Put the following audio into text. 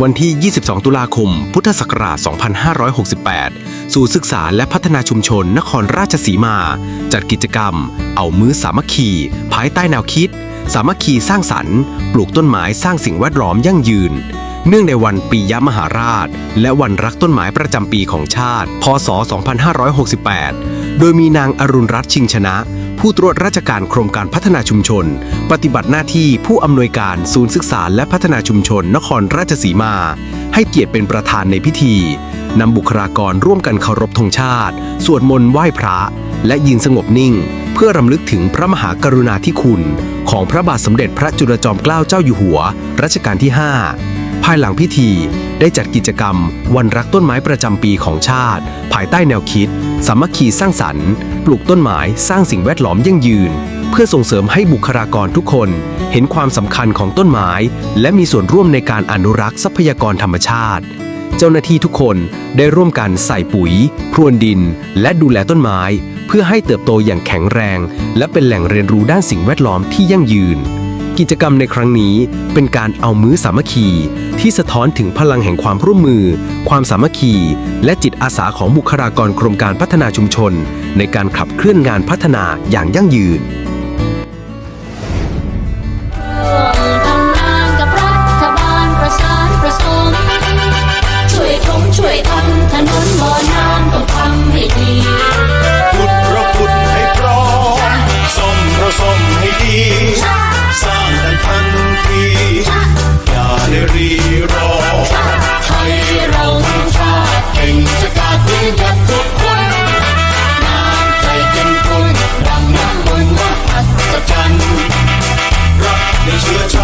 วันที่ 22 ตุลาคม พุทธศักราช 2568 สู่ศึกษาและพัฒนาชุมชนนครราชสีมา จัดกิจกรรม เอามือสามัคคี ภายใต้แนวคิด สามัคคีสร้างสรรค์ ปลูกต้นไม้สร้างสิ่งแวดล้อมยั่งยืน เนื่องในวันปียะมหาราช และวันรักต้นไม้ประจำปีของชาติ พศ 2568 โดยมีนางอรุณรัตน์ชิงชนะ ผู้ตรวจราชการโครงการพัฒนาชุมชน ปฏิบัติหน้าที่ผู้อำนวยการศูนย์ศึกษาและพัฒนาชุมชน นครราชสีมา ให้เกียรติเป็นประธานในพิธีนำบุคลากรร่วมกันเคารพธงชาติ สวดมนต์ไหว้พระ และยืนสงบนิ่ง เพื่อรำลึกถึงพระมหากรุณาธิคุณ ของพระบาทสมเด็จพระจุลจอมเกล้าเจ้าอยู่หัว รัชกาลที่ 5 ภายหลังพิธีได้จัดกิจกรรม วันรักต้นไม้ประจำปีของชาติ ภายใต้แนวคิด สามัคคีสร้างสรรค์ ปลูกต้นไม้สร้างสิ่งแวดล้อมยั่งยืน เพื่อส่งเสริมให้บุคลากรทุกคน เห็นความสำคัญของต้นไม้ และมีส่วนร่วมในการอนุรักษ์ทรัพยากรธรรมชาติ เจ้าหน้าที่ทุกคนได้ร่วมกันใส่ปุ๋ย พรวนดิน และดูแลต้นไม้ เพื่อให้เติบโตอย่างแข็งแรง และเป็นแหล่งเรียนรู้ด้านสิ่งแวดล้อมที่ยั่งยืน กิจกรรมในครั้งนี้เป็นการเอามือสามัคคี ที่สะท้อนถึงพลังแห่งความร่วมมือ ความสามัคคี และจิตอาสาของบุคลากรโครงการพัฒนาชุมชน ในการขับเคลื่อนงานพัฒนาอย่างยั่งยืน Girl,